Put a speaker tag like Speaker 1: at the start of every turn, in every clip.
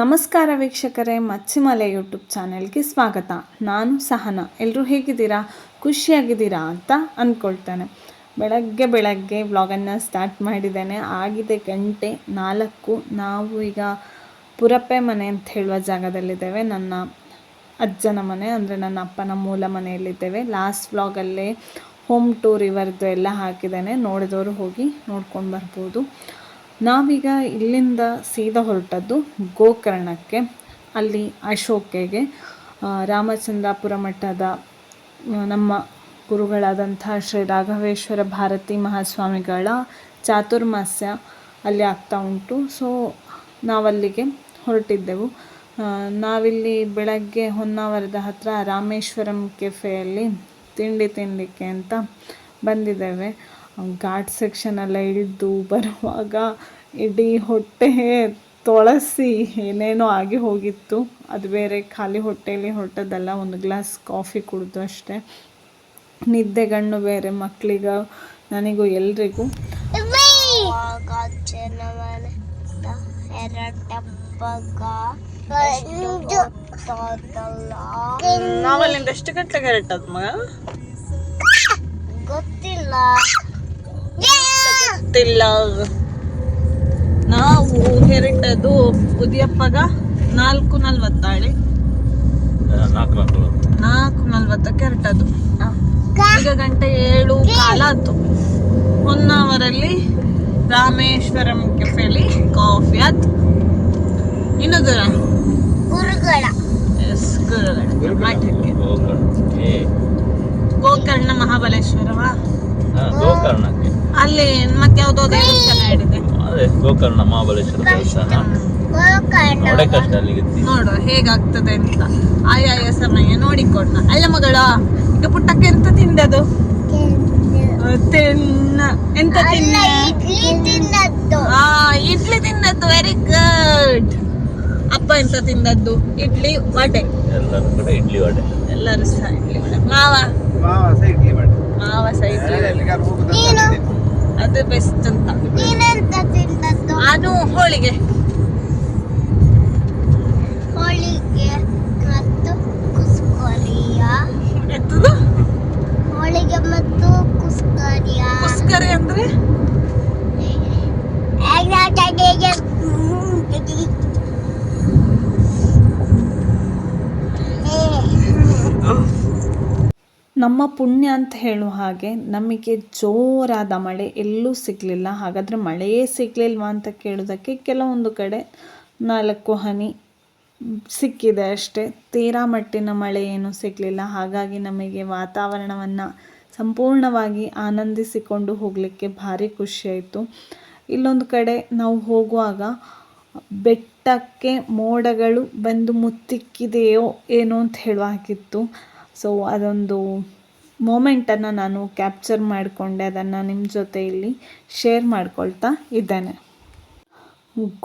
Speaker 1: ನಮಸ್ಕಾರ ವೀಕ್ಷಕರೇ, ಮಚ್ಚಿಮಲೆ ಯೂಟ್ಯೂಬ್ ಚಾನೆಲ್ಗೆ ಸ್ವಾಗತ. ನಾನು ಸಹನ. ಎಲ್ಲರೂ ಹೇಗಿದ್ದೀರಾ? ಖುಷಿಯಾಗಿದ್ದೀರಾ ಅಂತ ಅಂದ್ಕೊಳ್ತೇನೆ ಬೆಳಗ್ಗೆ ಬೆಳಗ್ಗೆ ವ್ಲಾಗನ್ನು ಸ್ಟಾರ್ಟ್ ಮಾಡಿದ್ದೇನೆ. ಆಗಿದೆ ಗಂಟೆ ನಾಲ್ಕು. ನಾವು ಈಗ ಪುರಪ್ಪೆ ಮನೆ ಅಂತ ಹೇಳುವ ಜಾಗದಲ್ಲಿದ್ದೇವೆ. ನನ್ನ ಅಜ್ಜನ ಮನೆ, ಅಂದರೆ ನನ್ನ ಅಪ್ಪನ ಮೂಲ ಮನೆಯಲ್ಲಿದ್ದೇವೆ. ಲಾಸ್ಟ್ ವ್ಲಾಗಲ್ಲೇ ಹೋಮ್ ಟೂರ್ ಇವರದ್ದು ಎಲ್ಲ ಹಾಕಿದ್ದೇನೆ. ನೋಡಿದವರು ಹೋಗಿ ನೋಡ್ಕೊಂಡು ಬರ್ಬೋದು. ನಾವೀಗ ಇಲ್ಲಿಂದ ಸೀದಾ ಹೊರಟದ್ದು ಗೋಕರ್ಣಕ್ಕೆ, ಅಲ್ಲಿ ಅಶೋಕೆಗೆ. ರಾಮಚಂದ್ರಾಪುರ ಮಠದ ನಮ್ಮ ಗುರುಗಳಾದಂಥ ಶ್ರೀ ರಾಘವೇಶ್ವರ ಭಾರತಿ ಮಹಾಸ್ವಾಮಿಗಳ ಚಾತುರ್ಮಾಸ್ಯ ಅಲ್ಲಿ ಆಗ್ತಾ ಉಂಟು. ಸೊ ನಾವಲ್ಲಿಗೆ ಹೊರಟಿದ್ದೆವು. ನಾವಿಲ್ಲಿ ಬೆಳಗ್ಗೆ ಹೊನ್ನಾವರದ ಹತ್ರ ರಾಮೇಶ್ವರಂ ಕೆಫೆಯಲ್ಲಿ ತಿಂಡಿ ತಿನ್ನಲಿಕ್ಕೆ ಅಂತ ಬಂದಿದ್ದೇವೆ. ಘಾಟ್ ಸೆಕ್ಷನ್ ಎಲ್ಲ ಇಳಿದು ಬರುವಾಗ ಇಡೀ ಹೊಟ್ಟೆ ತೊಳಸಿ ಏನೇನೋ ಆಗಿ ಹೋಗಿತ್ತು. ಅದು ಬೇರೆ ಖಾಲಿ ಹೊಟ್ಟೆಯಲ್ಲಿ ಹೊರಟದಲ್ಲ ಒಂದು ಗ್ಲಾಸ್ ಕಾಫಿ ಕುಡಿದು ಅಷ್ಟೇ. ನಿದ್ದೆಗಣ್ಣು ಬೇರೆ ಮಕ್ಕಳಿಗ ನನಗೂ ಎಲ್ರಿಗೂ. ನಾವಲ್ಲಿಂದ ಎಷ್ಟು ಗಂಟೆಗೆ ಹೊರಟದ ಮಗ?
Speaker 2: ಗೊತ್ತಿಲ್ಲ.
Speaker 1: ಗೊತ್ತಿಲ್ಲ ನಾವು ಹೆರಟದು ಉದಿಯಪ್ಪಗ ನಾಲ್ಕು ನಲ್ವತ್ತಾಳೆ.
Speaker 3: ನಾಲ್ಕು
Speaker 1: ನಲ್ವತ್ತಕ್ಕೆ ಹೆರಟದು. ಈಗ ಗಂಟೆ ಏಳು ಕಾಲ ಆಯ್ತು. ಹೊನ್ನಾವರಲ್ಲಿ ರಾಮೇಶ್ವರಂ ಕೆಫೆಲಿ ಕಾಫಿ ಆಯ್ತು. ಇನ್ನು ದೂರ
Speaker 2: ಗುರುಗಳ.
Speaker 1: ಎಸ್ ಗುರುಗಳ. ಮಠಕ್ಕೆ
Speaker 3: ಏ.
Speaker 1: ಗೋಕರ್ಣ ಮಹಾಬಲೇಶ್ವರವಾ?
Speaker 3: ಗೋಕರ್ಣಕ್ಕೆ.
Speaker 1: ಅಲ್ಲಿ ದೇವಸ್ಥಾನ ಹೇಳಿದೆ
Speaker 3: ಅದೇ ಗೋಕರ್ಣ ಮಹಾಬಲೇಶ್ವರ ದೇವಸ್ಥಾನ. ನೋಡೇ ಕಷ್ಟ ಅಲ್ಲಿಗೆ
Speaker 1: ನೋಡುವ ಹೇಗಾಗ್ತದೆ ಅಂತ. ಆಯಾಯ ಸಮಯ ನೋಡಿಕೊಂಡ ಅಲ್ಲ ಮಗಳ ಈಗ ಪುಟ್ಟಕ್ಕೆ ಎಂತ ತಿಂದದು? ತಿನ್ನ. ಎಂತ
Speaker 2: ಇಡ್ಲಿ ತಿನ್ನದ್ದು
Speaker 1: ಆ ಇಡ್ಲಿ ತಿಂದದ್ದು ವೆರಿ ಗುಡ್ ಅಪ್ಪ ಎಂತ ತಿಂದದ್ದು? ಇಡ್ಲಿ ವಡೆ.
Speaker 3: ಎಲ್ಲರೂ ಕೂಡ ಇಡ್ಲಿ ವಡೆ.
Speaker 1: ಎಲ್ಲರೂ ಸಹ ಇಡ್ಲಿ ವಡೆ. ಮಾವ? ಮಾವ ಸಹ ಇಡ್ಲಿ ವಡೆ.
Speaker 2: ನೀನು?
Speaker 1: ಅದು ಬೆಸ್ಟ್ ಅಂತ.
Speaker 2: ನೀನೆಂತ ತಿನ್ನದ್ದು
Speaker 1: ಅದು ಹೋಳಿಗೆ.
Speaker 2: ಹೋಳಿಗೆ ಮತ್ತು ಕುಸ್ಕರಿಯ?
Speaker 1: ಎತ್ತದು
Speaker 2: ಹೋಳಿಗೆ ಮತ್ತು ಕುಸ್ಕರಿಯ?
Speaker 1: ಕುಸ್ಕರಿ. ನಮ್ಮ ಪುಣ್ಯ ಅಂತ ಹೇಳುವ ಹಾಗೆ ನಮಗೆ ಜೋರಾದ ಮಳೆ ಎಲ್ಲೂ ಸಿಗಲಿಲ್ಲ. ಹಾಗಾದರೆ ಮಳೆಯೇ ಸಿಗಲಿಲ್ವಾ ಅಂತ ಕೇಳೋದಕ್ಕೆ ಕೆಲವೊಂದು ಕಡೆ ನಾಲ್ಕು ಹನಿ ಸಿಕ್ಕಿದೆ ಅಷ್ಟೇ. ತೀರಾ ಮಟ್ಟಿನ ಮಳೆ ಏನೂ ಸಿಗಲಿಲ್ಲ. ಹಾಗಾಗಿ ನಮಗೆ ವಾತಾವರಣವನ್ನು ಸಂಪೂರ್ಣವಾಗಿ ಆನಂದಿಸಿಕೊಂಡು ಹೋಗಲಿಕ್ಕೆ ಭಾರಿ ಖುಷಿಯಾಯಿತು. ಇಲ್ಲೊಂದು ಕಡೆ ನಾವು ಹೋಗುವಾಗ ಬೆಟ್ಟಕ್ಕೆ ಮೋಡಗಳು ಬಂದು ಮುತ್ತಿಕ್ಕಿದೆಯೋ ಏನೋ ಅಂತ ಹೇಳುವ ಹಾಗಿತ್ತು. ಸೊ ಅದೊಂದು ಮೂಮೆಂಟನ್ನು ನಾನು ಕ್ಯಾಪ್ಚರ್ ಮಾಡಿಕೊಂಡೆ, ಅದನ್ನು ನಿಮ್ಮ ಜೊತೆ ಇಲ್ಲಿ ಶೇರ್ ಮಾಡ್ಕೊಳ್ತಾ ಇದ್ದೇನೆ.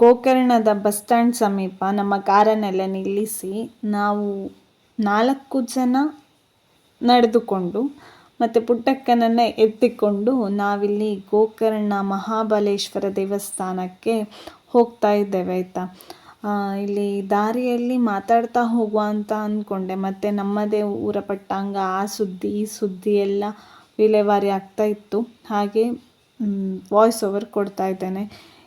Speaker 1: ಗೋಕರ್ಣದ ಬಸ್ ಸ್ಟ್ಯಾಂಡ್ ಸಮೀಪ ನಮ್ಮ ಕಾರನ್ನೆಲ್ಲ ನಿಲ್ಲಿಸಿ ನಾವು ನಾಲ್ಕು ಜನ ನಡೆದುಕೊಂಡು ಮತ್ತು ಪುಟ್ಟಕ್ಕನನ್ನು ಎತ್ತಿಕೊಂಡು ನಾವಿಲ್ಲಿ ಗೋಕರ್ಣ ಮಹಾಬಲೇಶ್ವರ ದೇವಸ್ಥಾನಕ್ಕೆ ಹೋಗ್ತಾ ಇದ್ದೇವೆ, ಆಯಿತಾ? ಇಲ್ಲಿ ದಾರಿಯಲ್ಲಿ ಮಾತಾಡ್ತಾ ಹೋಗುವ ಅಂತ ಅಂದ್ಕೊಂಡೆ ಮತ್ತು ನಮ್ಮದೇ ಊರ ಪಟ್ಟಾಂಗ ಆ ಸುದ್ದಿ, ಈ ಸುದ್ದಿ ಎಲ್ಲ ವಿಲೇವಾರಿ ಆಗ್ತಾ ಇತ್ತು. ಹಾಗೆ ವಾಯ್ಸ್ ಓವರ್ ಕೊಡ್ತಾ ಇದ್ದೇನೆ.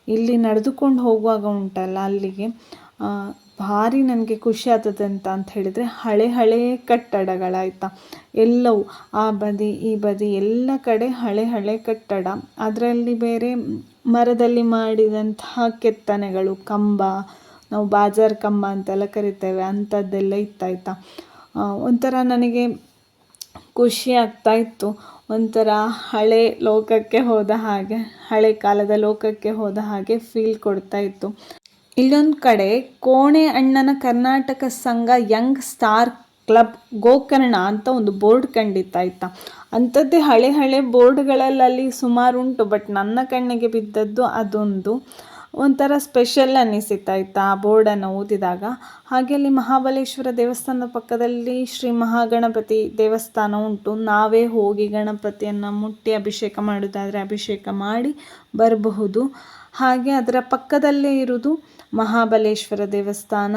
Speaker 1: ಇಲ್ಲಿ ನಡೆದುಕೊಂಡು ಹೋಗುವಾಗ ಉಂಟಲ್ಲ ಅಲ್ಲಿಗೆ. ಭಾರಿ ನನಗೆ ಖುಷಿ ಆಗ್ತದೆ ಅಂತ ಅಂತ ಹೇಳಿದರೆ ಹಳೆ ಹಳೆ ಕಟ್ಟಡಗಳಾಯ್ತಾ. ಎಲ್ಲವೂ, ಆ ಬದಿ, ಈ ಬದಿ ಎಲ್ಲ ಕಡೆ ಹಳೆ ಹಳೆ ಕಟ್ಟಡ. ಅದರಲ್ಲಿ ಬೇರೆ ಮರದಲ್ಲಿ ಮಾಡಿದಂತಹ ಕೆತ್ತನೆಗಳು, ಕಂಬ ನಾವು ಬಾಜಾರ್ ಕಂಬ ಅಂತೆಲ್ಲ ಕರಿತೇವೆ ಅಂಥದ್ದೆಲ್ಲ ಇತ್ತಾಯ್ತಾ? ಒಂಥರ ನನಗೆ ಖುಷಿ ಆಗ್ತಾ ಇತ್ತು. ಒಂಥರ ಹಳೆ ಲೋಕಕ್ಕೆ ಹೋದ ಹಾಗೆ, ಹಳೆ ಕಾಲದ ಲೋಕಕ್ಕೆ ಹೋದ ಹಾಗೆ ಫೀಲ್ ಕೊಡ್ತಾ ಇತ್ತು. ಇಲ್ಲೊಂದು ಕಡೆ ಕೋಣೆ ಅಣ್ಣನ ಕರ್ನಾಟಕ ಸಂಘ ಯಂಗ್ ಸ್ಟಾರ್ ಕ್ಲಬ್ ಗೋಕರ್ಣ ಅಂತ ಒಂದು ಬೋರ್ಡ್ ಕಂಡಿತ್ತಾಯ್ತಾ? ಅಂಥದ್ದೇ ಹಳೆ ಹಳೆ ಬೋರ್ಡ್ಗಳಲ್ಲಿ ಅಲ್ಲಿ ಸುಮಾರು ಉಂಟು ಬಟ್ ನನ್ನ ಕಣ್ಣಿಗೆ ಬಿದ್ದದ್ದು ಅದೊಂದು. ಒಂಥರ ಸ್ಪೆಷಲ್ ಅನ್ನಿಸಿತ್ತಾಯ್ತಾ ಆ ಬೋರ್ಡನ್ನು ಓದಿದಾಗ ಹಾಗೆ ಅಲ್ಲಿ ಮಹಾಬಲೇಶ್ವರ ದೇವಸ್ಥಾನದ ಪಕ್ಕದಲ್ಲಿ ಶ್ರೀ ಮಹಾಗಣಪತಿ ದೇವಸ್ಥಾನ ಉಂಟು. ನಾವೇ ಹೋಗಿ ಗಣಪತಿಯನ್ನು ಮುಟ್ಟಿ ಅಭಿಷೇಕ ಮಾಡೋದಾದರೆ ಅಭಿಷೇಕ ಮಾಡಿ ಬರಬಹುದು. ಹಾಗೆ ಅದರ ಪಕ್ಕದಲ್ಲೇ ಇರುವುದು ಮಹಾಬಲೇಶ್ವರ ದೇವಸ್ಥಾನ.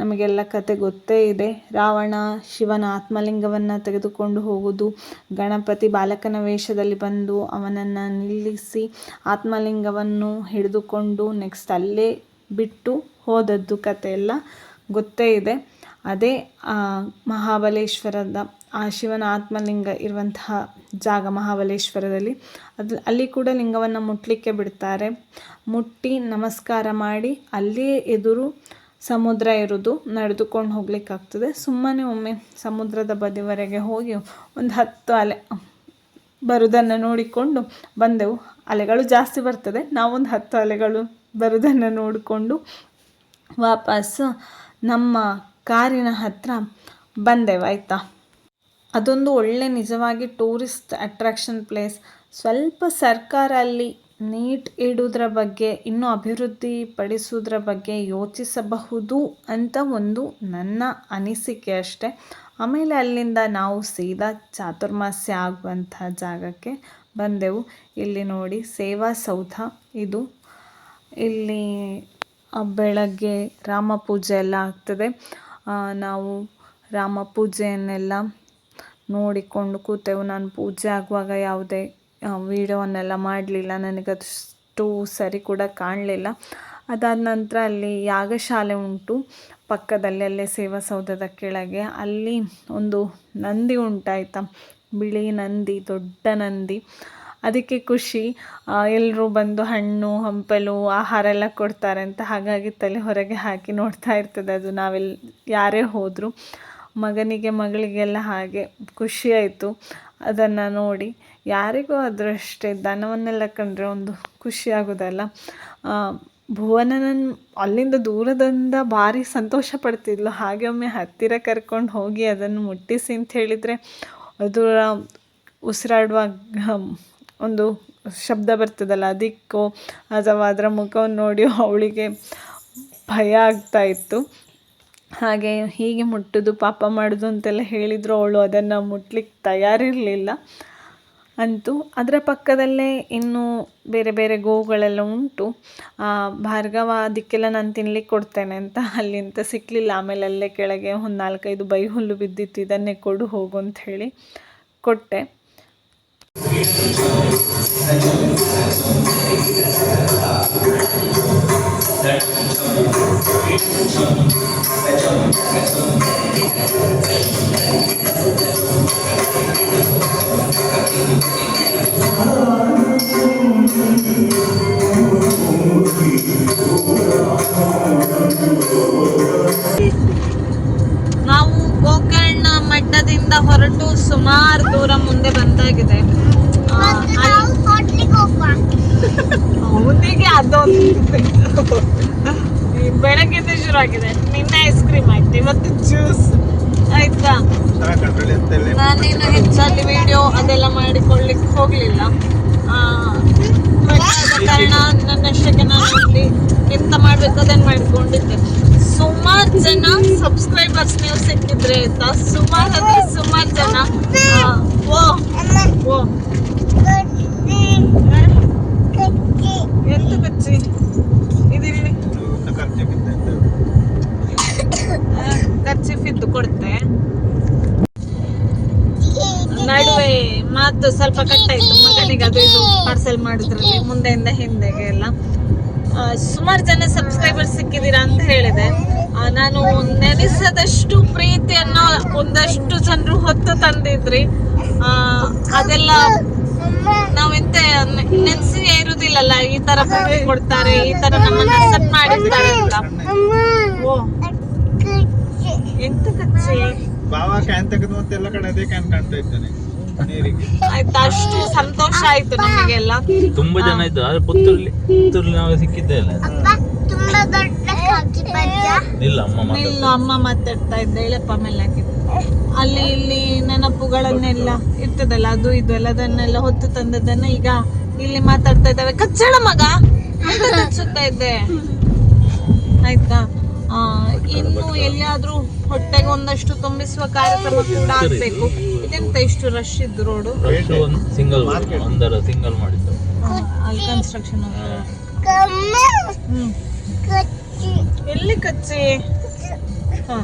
Speaker 1: ನಮಗೆಲ್ಲ ಕತೆ ಗೊತ್ತೇ ಇದೆ. ರಾವಣ ಶಿವನ ಆತ್ಮಲಿಂಗವನ್ನು ತೆಗೆದುಕೊಂಡು ಹೋಗುವುದು. ಗಣಪತಿ ಬಾಲಕನ ವೇಷದಲ್ಲಿ ಬಂದು ಅವನನ್ನು ನಿಲ್ಲಿಸಿ ಆತ್ಮಲಿಂಗವನ್ನು ಹಿಡಿದುಕೊಂಡು ನೆಕ್ಸ್ಟ್ ಅಲ್ಲೇ ಬಿಟ್ಟು ಹೋದದ್ದು ಕತೆ ಎಲ್ಲ ಗೊತ್ತೇ ಇದೆ. ಅದೇ ಮಹಾಬಲೇಶ್ವರದ, ಆ ಶಿವನ ಆತ್ಮಲಿಂಗ ಇರುವಂತಹ ಜಾಗ ಮಹಾಬಲೇಶ್ವರದಲ್ಲಿ. ಅದು, ಅಲ್ಲಿ ಕೂಡ ಲಿಂಗವನ್ನು ಮುಟ್ಟಲಿಕ್ಕೆ ಬಿಡ್ತಾರೆ. ಮುಟ್ಟಿ ನಮಸ್ಕಾರ ಮಾಡಿ ಅಲ್ಲಿಯೇ ಎದುರು ಸಮುದ್ರ ಇರೋದು ನಡೆದುಕೊಂಡು ಹೋಗ್ಲಿಕ್ಕಾಗ್ತದೆ. ಸುಮ್ಮನೆ ಒಮ್ಮೆ ಸಮುದ್ರದ ಬದಿವರೆಗೆ ಹೋಗಿ ಒಂದು ಹತ್ತು ಅಲೆ ಬರುವುದನ್ನು ನೋಡಿಕೊಂಡು ಬಂದೆವು. ಅಲೆಗಳು ಜಾಸ್ತಿ ಬರ್ತದೆ. ನಾವೊಂದು ಹತ್ತು ಅಲೆಗಳು ಬರುವುದನ್ನು ನೋಡಿಕೊಂಡು ವಾಪಸ್ ನಮ್ಮ ಕಾರಿನ ಹತ್ತಿರ ಬಂದೆವು. ಆಯಿತಾ? ಅದೊಂದು ಒಳ್ಳೆ ನಿಜವಾಗಿ ಟೂರಿಸ್ಟ್ ಅಟ್ರಾಕ್ಷನ್ ಪ್ಲೇಸ್ ಸ್ವಲ್ಪ ಸರ್ಕಾರ ಅಲ್ಲಿ ನೀಟ್ ಇಡುವುದರ ಬಗ್ಗೆ, ಇನ್ನೂ ಅಭಿವೃದ್ಧಿ ಪಡಿಸೋದ್ರ ಬಗ್ಗೆ ಯೋಚಿಸಬಹುದು ಅಂತ ಒಂದು ನನ್ನ ಅನಿಸಿಕೆ ಅಷ್ಟೆ. ಆಮೇಲೆ ಅಲ್ಲಿಂದ ನಾವು ಸೀದಾ ಚಾತುರ್ಮಾಸ್ಯ ಆಗುವಂಥ ಜಾಗಕ್ಕೆ ಬಂದೆವು. ಇಲ್ಲಿ ನೋಡಿ, ಸೇವಾ ಸೌಧ ಇದು. ಇಲ್ಲಿ ಬೆಳಗ್ಗೆ ರಾಮ ಪೂಜೆ ಎಲ್ಲ ಆಗ್ತದೆ. ನಾವು ರಾಮ ಪೂಜೆಯನ್ನೆಲ್ಲ ನೋಡಿಕೊಂಡು ಕೂತೆವು. ನಾನು ಪೂಜೆ ಆಗುವಾಗ ಯಾವುದೇ ವೀಡಿಯೋವನ್ನೆಲ್ಲ ಮಾಡಲಿಲ್ಲ. ನನಗದಷ್ಟು ಸರಿ ಕೂಡ ಕಾಣಲಿಲ್ಲ. ಅದಾದ ನಂತರ ಅಲ್ಲಿ ಯಾಗಶಾಲೆ ಉಂಟು. ಪಕ್ಕದಲ್ಲಿ ಅಲ್ಲೇ ಸೇವಾಸೌಧದ ಕೆಳಗೆ. ಅಲ್ಲಿ ಒಂದು ನಂದಿ ಉಂಟಾಯ್ತಾ? ಬಿಳಿ ನಂದಿ, ದೊಡ್ಡ ನಂದಿ. ಅದಕ್ಕೆ ಖುಷಿ. ಎಲ್ಲರೂ ಬಂದು ಹಣ್ಣು, ಹಂಪಲು, ಆಹಾರ ಎಲ್ಲ ಕೊಡ್ತಾರೆ ಅಂತ. ಹಾಗಾಗಿ ತಲೆ ಹೊರಗೆ ಹಾಕಿ ನೋಡ್ತಾ ಇರ್ತದೆ ಅದು. ನಾವೆಲ್ಲ ಯಾರೇ ಹೋದರು. ಮಗನಿಗೆ, ಮಗಳಿಗೆಲ್ಲ ಹಾಗೆ ಖುಷಿಯಾಯಿತು ಅದನ್ನು ನೋಡಿ ಯಾರಿಗೂ ಆದರೂ ಅಷ್ಟೇ ದನವನ್ನೆಲ್ಲ ಕಂಡ್ರೆ ಒಂದು ಖುಷಿ ಆಗೋದಲ್ಲ. ಭುವನನನ್ನು ಭುವನನನ್ ಅಲ್ಲಿಂದ ದೂರದಿಂದ ಭಾರಿ ಸಂತೋಷ ಪಡ್ತಿದ್ಲು. ಹಾಗೆ ಒಮ್ಮೆ ಹತ್ತಿರ ಕರ್ಕೊಂಡು ಹೋಗಿ ಅದನ್ನು ಮುಟ್ಟಿಸಿ ಅಂತ ಹೇಳಿದರೆ ಅದರ ಉಸಿರಾಡುವಾಗ ಒಂದು ಶಬ್ದ ಬರ್ತದಲ್ಲ. ಅದಕ್ಕೋ ಅಥವಾ ಅದರ ಮುಖವನ್ನು ನೋಡಿ ಅವಳಿಗೆ ಭಯ ಆಗ್ತಾ ಇತ್ತು. ಹಾಗೆ ಹೀಗೆ ಮುಟ್ಟೋದು, ಪಾಪ ಮಾಡೋದು ಅಂತೆಲ್ಲ ಹೇಳಿದರು. ಅವಳು ಅದನ್ನು ಮುಟ್ಲಿಕ್ಕೆ ತಯಾರಿರಲಿಲ್ಲ. ಅಂತೂ ಅದರ ಪಕ್ಕದಲ್ಲೇ ಇನ್ನೂ ಬೇರೆ ಬೇರೆ ಗೋವುಗಳೆಲ್ಲ ಉಂಟು. ಭಾರ್ಗವ ಅದಕ್ಕೆಲ್ಲ ನಾನು ತಿನ್ಲಿಕ್ಕೆ ಕೊಡ್ತೇನೆ ಅಂತ ಅಲ್ಲಿಂತ ಸಿಕ್ಕಲಿಲ್ಲ ಆಮೇಲೆ ಅಲ್ಲೇ ಕೆಳಗೆ ಒಂದು ನಾಲ್ಕೈದು ಬೈ ಹುಲ್ಲು ಬಿದ್ದಿತ್ತು. ಇದನ್ನೇ ಕೊಡು ಹೋಗು ಅಂತ ಹೇಳಿ ಕೊಟ್ಟೆ. ನಾವು ಬೆಳಗ್ಗೆದ ಶುರು ಆಗಿದೆ. ನಿನ್ನೆ ಐಸ್ ಕ್ರೀಮ್ ಆಯ್ತು. ಇವತ್ತು ಜ್ಯೂಸ್ ಆಯ್ತಾ? ನಾನೇನು ಹೆಚ್ಚಾಗಿ ವಿಡಿಯೋ ಅದೆಲ್ಲ ಮಾಡಿಕೊಳ್ಳಿಕ್ಕೆ ಹೋಗಲಿಲ್ಲ. ಕಾರಣ ನನ್ನಷ್ಟಕ್ಕೆ ನಾನು ಇಲ್ಲಿ ಎಂತ ಮಾಡಬೇಕು ಅದನ್ನ ಮಾಡ್ಕೊಂಡಿದ್ದೆ. ಸುಮಾರು ಜನ ಸಬ್ಸ್ಕ್ರೈಬರ್ಸ್ ನೀವು ಸಿಕ್ಕಿದ್ರೆ ಆಯ್ತಾ? ಸುಮಾರು ಅಂದ್ರೆ ಸುಮಾರು ಜನ. ಓ ಓ. ಎಂತ ಕಚ್ಚಿ ಕರ್ಚಿಫ್ ಇದ್ದು ಕೊಡ್ತೆ. ನಡುವೆ ಮಾತು ಸ್ವಲ್ಪ ಕಟ್ಟಾಯ್ತು ಮಗನಿಗೆ ಅದು ಇದು ಪಾರ್ಸೆಲ್ ಮಾಡಿದ್ರಲ್ಲಿ ಮುಂದೆಯಿಂದ ಹಿಂದೆಗೆ ಎಲ್ಲ. ಸುಮಾರು ಜನ ಸಬ್ಸ್ಕ್ರೈಬರ್ಸ್ ಸಿಕ್ಕಿದ್ದೀರಾ ಅಂತ ಹೇಳಿದೆ. ನಾನು ನೆನೆಸದಷ್ಟು ಪ್ರೀತಿಯನ್ನ ಒಂದಷ್ಟು ಜನರು ಹೊತ್ತು ತಂದಿದ್ರಿ. ಅದೆಲ್ಲ ನಾವೆಂತ ನೆನ್ಸಿ ಇರುದಿಲ್ಲಲ್ಲ ಈ ತರ ಕೊಡ್ತಾರೆ ಈ ತರ ನಮ್ಮನ್ನ ಅಕ್ಸೆಪ್ಟ್ ಮಾಡಿರ್ತಾರೆ ಅಂತ. ಎಂತ ಕಚ್ಚೆ
Speaker 4: ಬಾವ ಕ್ಯಾನ್ ತೆಗೆದು ಮತ್ತೆ ಎಲ್ಲ ಕಡೆ ಅದೇ ಕ್ಯಾನ್ ಕಾಣ್ತಾ ಇದ್ದಾನೆ ನೀರಿಗೆ.
Speaker 1: ಆಯ್ತಾ ಅಷ್ಟು ಸಂತೋಷ ಆಯ್ತು ನಮಗೆಲ್ಲ.
Speaker 3: ತುಂಬಾ ಜನ ಇದ್ದು ಆದ್ರೆ ಪುತ್ತೂರ್ಲಿ ಪುತ್ತೂರ್ಲಿ ನಾವು ಸಿಕ್ಕಿದ್ದೇ ಇಲ್ಲ.
Speaker 2: ಅಪ್ಪ ತುಂಬಾ ದೊಡ್ಡ
Speaker 3: ಇಲ್ಲ ಅಮ್ಮ ಇಲ್ಲ
Speaker 1: ಅಮ್ಮ ಮಾತಾಡ್ತಾ ಇದ್ದೆ ಎಳಪ್ಪ ಮೇಲೆ ಹಾಕಿದ್ದು ಅಲ್ಲಿ ಇಲ್ಲಿ ನೆನಪುಗಳನ್ನೆಲ್ಲ ಇರ್ತದಲ್ಲ ಅದು ಇದು ಎಲ್ಲದನ್ನೆಲ್ಲ ಹೊತ್ತು ತಂದದನ್ನ ಈಗ ಇಲ್ಲಿ ಮಾತಾಡ್ತಾ ಇದ್ದಾವೆ. ಕಚ್ಚಳ ಮಗ ಎಂತ ಕಚ್ಚುತ್ತಾ ಇದ್ದೆ? ಆಯ್ತಾ? ಇನ್ನು ಎಲ್ಲಿಯಾದ್ರೂ ಹೊಟ್ಟೆಗೆ ಒಂದಷ್ಟು ತುಂಬಿಸುವ ಕಾರ್ಯಕ್ರಮ ಕೂಡ ಆಗ್ಬೇಕು. ಇದೆಂತ ಇಷ್ಟು ರಶ್ ಇದ್ದು ರೋಡು
Speaker 3: ಸಿಂಗಲ್ ಒಂದರ ಸಿಂಗಲ್ ಮಾಡಿದ್ರು
Speaker 1: ಅಲ್ಲಿ ಕನ್ಸ್ಟ್ರಕ್ಷನ್ ಎಲ್ಲಿ ಕಚ್ಚಿ? ಹಾ.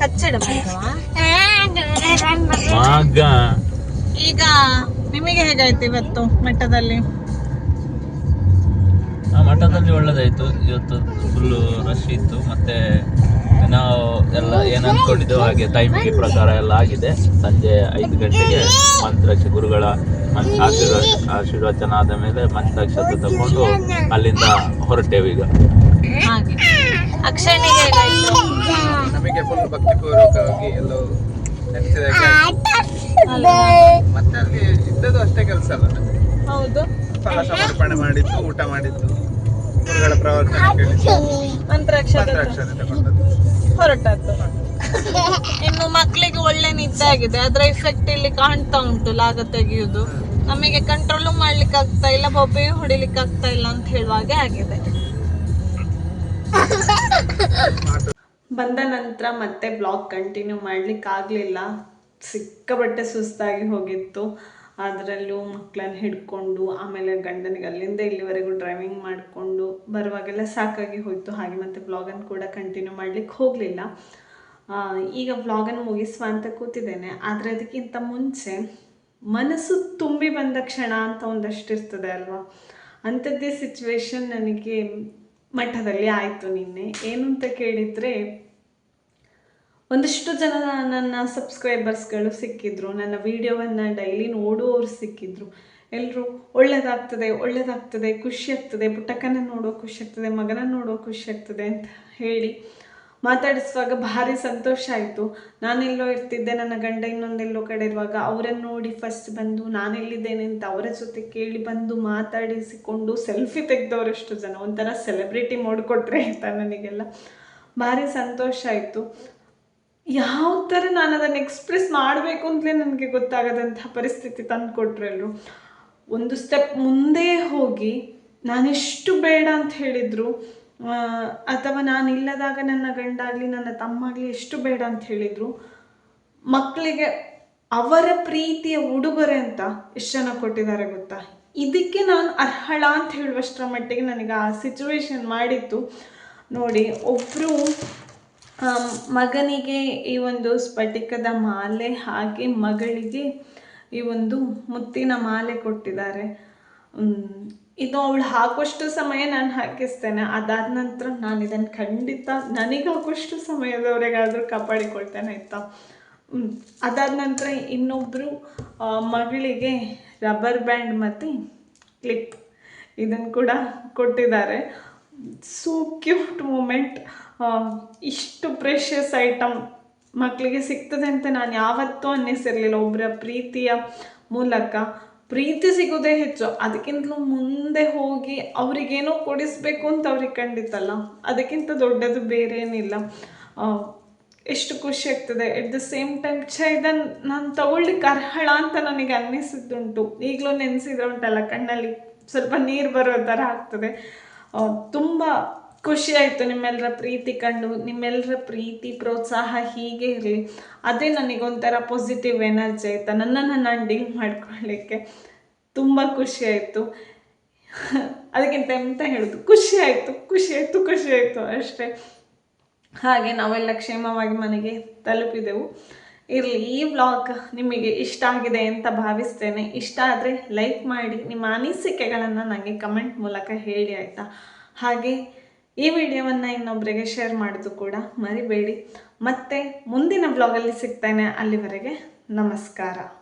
Speaker 1: ಕಚ್ಚಿಡಬೇಕವಾ ಈಗ ನಿಮಗೆ ಹೇಗಾಯ್ತು ಇವತ್ತು ಮಠದಲ್ಲಿ?
Speaker 3: ಆ ಮಠದಲ್ಲಿ ಒಳ್ಳೇದಾಯ್ತು. ಇವತ್ತು ಫುಲ್ಲು ರಶ್ ಇತ್ತು. ಮತ್ತೆ ನಾವು ಎಲ್ಲ ಏನು ಅನ್ಕೊಂಡಿದ್ದೆವು ಹಾಗೆ ಟೈಮಿಗೆ ಪ್ರಕಾರ ಎಲ್ಲ ಆಗಿದೆ. ಸಂಜೆ ಐದು ಗಂಟೆಗೆ ಮಂತ್ರಾಕ್ಷ ಗುರುಗಳ ಆಶೀರ್ವಾದ ಆಶೀರ್ವಚನ ಆದ ಮೇಲೆ ಮಂತ್ರಾಕ್ಷ ತಗೊಂಡು ಅಲ್ಲಿಂದ ಹೊರಟೇವು ಈಗ.
Speaker 4: ನಮಗೆ ಫುಲ್ ಎಲ್ಲ ಮತ್ತೆ ಅಲ್ಲಿ ಇದ್ದದ್ದು ಅಷ್ಟೇ ಕೆಲಸ ಅಲ್ಲ.
Speaker 1: ಹೌದು.
Speaker 4: ಮಾಡಿದ್ದು ಊಟ ಮಾಡಿದ್ದು. ಗುರುಗಳ ಪ್ರವಚನ ಕೇಳಿದ್ದು
Speaker 1: ಮಂತ್ರಾಕ್ಷತೆ
Speaker 4: ಮಂತ್ರಾಕ್ಷತೆ ತಗೊಂಡದ್ದು.
Speaker 1: ಹೊರಟದ್ದು. ಇನ್ನು ಮಕ್ಕಳಿಗೆ ಒಳ್ಳೆ ನಿದ್ದೆ ಆಗಿದೆ. ಅದರ ಇಫೆಕ್ಟ್ ಇಲ್ಲಿ ಕಾಣ್ತಾ ಉಂಟು ಲಾಗ ತೆಗೆಯುವುದು ನಮಗೆ ಕಂಟ್ರೋಲ್ ಮಾಡ್ಲಿಕ್ಕೆ ಆಗ್ತಾ ಇಲ್ಲ ಬೊಬ್ಬೆ ಹೊಡಿಲಿಕ್ಕೆ ಆಗ್ತಾ ಇಲ್ಲ ಅಂತ ಹೇಳುವಾಗೆ ಆಗಿದೆ. ಬಂದ ನಂತರ ಮತ್ತೆ ಬ್ಲಾಗ್ ಕಂಟಿನ್ಯೂ ಮಾಡ್ಲಿಕ್ಕೆ ಆಗಲಿಲ್ಲ ಸಿಕ್ಕಾಪಟ್ಟೆ ಸುಸ್ತಾಗಿ ಹೋಗಿತ್ತು. ಅದರಲ್ಲೂ ಮಕ್ಕಳನ್ನ ಹಿಡ್ಕೊಂಡು, ಆಮೇಲೆ ಗಂಡನಿಗೆ ಅಲ್ಲಿಂದ ಇಲ್ಲಿವರೆಗೂ ಡ್ರೈವಿಂಗ್ ಮಾಡಿಕೊಂಡು ಬರುವಾಗೆಲ್ಲ ಸಾಕಾಗಿ ಹೋಯಿತು. ಹಾಗೆ ಮತ್ತೆ ಬ್ಲಾಗನ್ನು ಕೂಡ ಕಂಟಿನ್ಯೂ ಮಾಡ್ಲಿಕ್ಕೆ ಹೋಗಲಿಲ್ಲ. ಈಗ ವ್ಲಾಗನ್ನು ಮುಗಿಸುವ ಅಂತ ಕೂತಿದ್ದೇನೆ. ಆದರೆ ಅದಕ್ಕಿಂತ ಮುಂಚೆ ಮನಸ್ಸು ತುಂಬಿ ಬಂದ ಕ್ಷಣ ಅಂತ ಒಂದಷ್ಟು ಇರ್ತದೆ ಅಲ್ವಾ? ಅಂಥದ್ದೇ ಸಿಚುವೇಶನ್ ನನಗೆ ಮಠದಲ್ಲಿ ಆಯಿತು ನಿನ್ನೆ. ಏನು ಅಂತ ಕೇಳಿದರೆ ಒಂದಿಷ್ಟು ಜನ ನನ್ನ ಸಬ್ಸ್ಕ್ರೈಬರ್ಸ್ಗಳು ಸಿಕ್ಕಿದ್ರು, ನನ್ನ ವಿಡಿಯೋವನ್ನು ಡೈಲಿ ನೋಡುವವರು ಸಿಕ್ಕಿದ್ರು. ಎಲ್ಲರೂ ಒಳ್ಳೆಯದಾಗ್ತದೆ ಒಳ್ಳೆಯದಾಗ್ತದೆ ಖುಷಿ ಆಗ್ತದೆ ಪುಟ್ಟಕ್ಕನ ನೋಡೋ ಖುಷಿ ಆಗ್ತದೆ ಮಗನ ನೋಡೋ ಖುಷಿ ಆಗ್ತದೆ ಅಂತ ಹೇಳಿ ಮಾತಾಡಿಸುವಾಗ ಭಾರಿ ಸಂತೋಷ ಆಯಿತು. ನಾನೆಲ್ಲೋ ಇರ್ತಿದ್ದೆ, ನನ್ನ ಗಂಡ ಇನ್ನೊಂದೆಲ್ಲೋ ಕಡೆ ಇರುವಾಗ ಅವರನ್ನು ನೋಡಿ ಫಸ್ಟ್ ಬಂದು ನಾನೆಲ್ಲಿದ್ದೇನೆ ಅಂತ ಅವರ ಜೊತೆ ಕೇಳಿ ಬಂದು ಮಾತಾಡಿಸಿಕೊಂಡು ಸೆಲ್ಫಿ ತೆಗೆದವರಷ್ಟು ಜನ. ಒಂಥರ ಸೆಲೆಬ್ರಿಟಿ ಮಾಡಿಕೊಟ್ರೆ ಅಂತ ನನಗೆಲ್ಲ. ಭಾರಿ ಸಂತೋಷ ಆಯಿತು. ಯಾವ ಥರ ನಾನು ಅದನ್ನು ಎಕ್ಸ್ಪ್ರೆಸ್ ಮಾಡಬೇಕು ಅಂತಲೇ ನನಗೆ ಗೊತ್ತಾಗದಂಥ ಪರಿಸ್ಥಿತಿ ತಂದು ಎಲ್ಲರು ಒಂದು ಸ್ಟೆಪ್ ಮುಂದೆ ಹೋಗಿ ನಾನೆಷ್ಟು ಬೇಡ ಅಂತ ಹೇಳಿದರು ಅಥವಾ ನಾನು ಇಲ್ಲದಾಗ ನನ್ನ ಗಂಡ ಆಗಲಿ ನನ್ನ ತಮ್ಮಾಗಲಿ ಎಷ್ಟು ಬೇಡ ಅಂತ ಹೇಳಿದರು ಮಕ್ಕಳಿಗೆ ಅವರ ಪ್ರೀತಿಯ ಉಡುಗೊರೆ ಅಂತ ಎಷ್ಟು ಜನ ಕೊಟ್ಟಿದ್ದಾರೆ ಗೊತ್ತಾ? ಇದಕ್ಕೆ ನಾನು ಅರ್ಹಳ ಅಂತ ಹೇಳುವಷ್ಟರ ಮಟ್ಟಿಗೆ ನನಗೆ ಆ ಸಿಚುವೇಶನ್ ಮಾಡಿತ್ತು ನೋಡಿ ಒಬ್ಬರು ಮಗನಿಗೆ ಈ ಒಂದು ಸ್ಫಟಿಕದ ಮಾಲೆ ಹಾಗೆ ಮಗಳಿಗೆ ಈ ಒಂದು ಮುತ್ತಿನ ಮಾಲೆ ಕೊಟ್ಟಿದ್ದಾರೆ. ಇದು ಅವಳು ಹಾಕುವಷ್ಟು ಸಮಯ ನಾನು ಹಾಕಿಸ್ತೇನೆ. ಅದಾದ ನಂತರ ನಾನು ಇದನ್ನು ಖಂಡಿತ ನನಗೆ ಹಾಕುವಷ್ಟು ಸಮಯದವರೆಗಾದರೂ ಕಾಪಾಡಿಕೊಳ್ತೇನೆ, ಆಯಿತಾ? ಅದಾದ ನಂತರ ಇನ್ನೊಬ್ಬರು ಮಗಳಿಗೆ ರಬ್ಬರ್ ಬ್ಯಾಂಡ್ ಮತ್ತು ಕ್ಲಿಪ್ ಇದನ್ನು ಕೂಡ ಕೊಟ್ಟಿದ್ದಾರೆ. ಸೋ ಕ್ಯೂಟ್ ಮೂಮೆಂಟ್ ಇಷ್ಟು ಪ್ರೆಷಿಯಸ್ ಐಟಮ್ ಮಕ್ಕಳಿಗೆ ಸಿಗ್ತದೆ ಅಂತ ನಾನು ಯಾವತ್ತೂ ಅನ್ನಿಸಿರಲಿಲ್ಲ. ಒಬ್ಬರ ಪ್ರೀತಿಯ ಮೂಲಕ. ಪ್ರೀತಿ ಸಿಗೋದೇ ಹೆಚ್ಚು. ಅದಕ್ಕಿಂತಲೂ ಮುಂದೆ ಹೋಗಿ ಅವರಿಗೇನೋ ಕೊಡಿಸ್ಬೇಕು ಅಂತ ಅವ್ರಿಗೆ ಖಂಡಿತಲ್ಲ. ಅದಕ್ಕಿಂತ ದೊಡ್ಡದು ಬೇರೆ ಏನಿಲ್ಲ ಎಷ್ಟು ಖುಷಿ ಆಗ್ತದೆ. ಎಟ್ ದ ಸೇಮ್ ಟೈಮ್ ಛ ಇದನ್ನು ನಾನು ತಗೊಳ್ಳಿಕ್ಕೆ ಅರ್ಹಳ ಅಂತ ನನಗೆ ಅನ್ನಿಸಿದ್ದುಂಟು. ಈಗಲೂ ನೆನೆಸಿದ್ರೆ ಉಂಟಲ್ಲ, ಕಣ್ಣಲ್ಲಿ ಸ್ವಲ್ಪ ನೀರು ಬರೋ ಥರ ಆಗ್ತದೆ. ತುಂಬ ಖುಷಿ ಆಯಿತು ನಿಮ್ಮೆಲ್ಲರ ಪ್ರೀತಿ ಕಂಡು ನಿಮ್ಮೆಲ್ಲರ ಪ್ರೀತಿ, ಪ್ರೋತ್ಸಾಹ ಹೀಗೆ ಇರಲಿ. ಅದೇ ನನಗೊಂಥರ ಪಾಸಿಟಿವ್ ಎನರ್ಜಿ ಆಯಿತಾ? ನನ್ನನ್ನು ನಾನು ಡೀಲ್ ಮಾಡ್ಕೊಳ್ಳಿಕ್ಕೆ ತುಂಬ ಖುಷಿ ಆಯಿತು. ಅದಕ್ಕಿಂತ ಎಂತ ಹೇಳೋದು? ಖುಷಿ ಆಯಿತು ಖುಷಿ ಆಯಿತು ಖುಷಿ ಆಯಿತು ಅಷ್ಟೇ. ಹಾಗೆ ನಾವೆಲ್ಲ ಕ್ಷೇಮವಾಗಿ ಮನೆಗೆ ತಲುಪಿದೆವು. ಇರಲಿ, ಈ ವ್ಲಾಗ್ ನಿಮಗೆ ಇಷ್ಟ ಆಗಿದೆ ಅಂತ ಭಾವಿಸ್ತೇನೆ. ಇಷ್ಟ ಆದರೆ ಲೈಕ್ ಮಾಡಿ, ನಿಮ್ಮ ಅನಿಸಿಕೆಗಳನ್ನು ನನಗೆ ಕಮೆಂಟ್ ಮೂಲಕ ಹೇಳಿ, ಆಯಿತಾ? ಹಾಗೆ ಈ ವಿಡಿಯೋವನ್ನು ಇನ್ನೊಬ್ಬರಿಗೆ ಶೇರ್ ಮಾಡೋದು ಕೂಡ ಮರಿಬೇಡಿ. ಮತ್ತೆ ಮುಂದಿನ ಬ್ಲಾಗಲ್ಲಿ ಸಿಗ್ತೇನೆ. ಅಲ್ಲಿವರೆಗೆ ನಮಸ್ಕಾರ.